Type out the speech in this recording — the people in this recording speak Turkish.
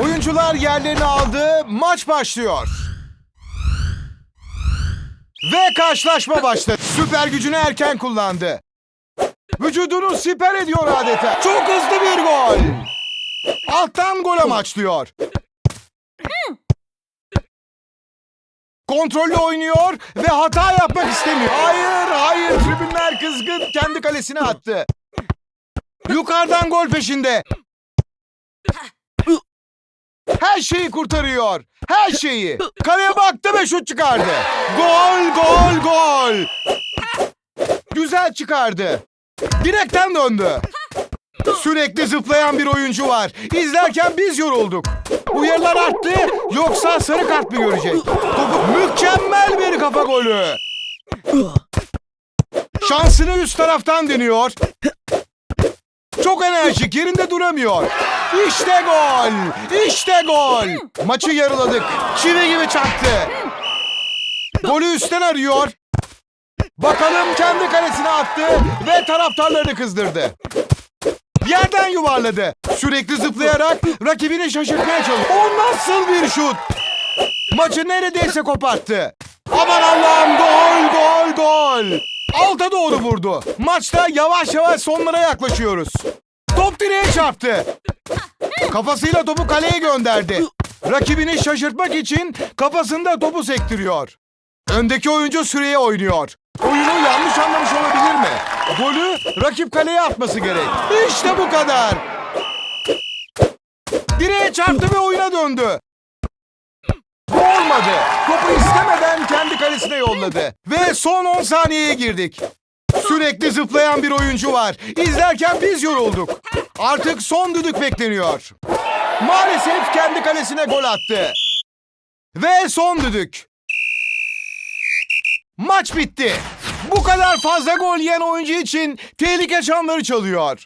Oyuncular yerlerini aldı. Maç başlıyor. Ve karşılaşma başladı. Süper gücünü erken kullandı. Vücudunu siper ediyor adeta. Çok hızlı bir gol. Alttan gol amaçlıyor. Kontrollü oynuyor ve hata yapmak istemiyor. Hayır, hayır. Tribünler kızgın. Kendi kalesine attı. Yukarıdan gol peşinde. Her şeyi kurtarıyor. Her şeyi. Kaleye baktı ve şut çıkardı. Gol, gol, gol. Güzel çıkardı. Direkten döndü. Sürekli zıplayan bir oyuncu var. İzlerken biz yorulduk. Uyarılar arttı yoksa sarı kart mı görecek? Topu mükemmel bir kafa golü. Şansını üst taraftan deniyor. Çok enerjik yerinde duramıyor. İşte gol. İşte gol. Maçı yarıladık. Çivi gibi çaktı. Golü üstten arıyor. Bakalım kendi kalesine attı ve taraftarlarını kızdırdı. Yerden yuvarladı. Sürekli zıplayarak rakibini şaşırtmaya çalıştı. O nasıl bir şut? Maçı neredeyse koparttı. Aman Allah'ım gol gol gol. Alta doğru vurdu. Maçta yavaş yavaş sonlara yaklaşıyoruz. Top direğe çarptı. Kafasıyla topu kaleye gönderdi. Rakibini şaşırtmak için kafasında topu sektiriyor. Öndeki oyuncu süreye oynuyor. Oyunu yanlış anlamış olabilir mi? Golü rakip kaleye atması gerek. İşte bu kadar. Direğe çarptı ve oyuna döndü. Yolladı. Ve son 10 saniyeye girdik. Sürekli zıplayan bir oyuncu var. İzlerken biz yorulduk. Artık son düdük bekleniyor. Maalesef kendi kalesine gol attı. Ve son düdük. Maç bitti. Bu kadar fazla gol yiyen oyuncu için tehlike çanları çalıyor.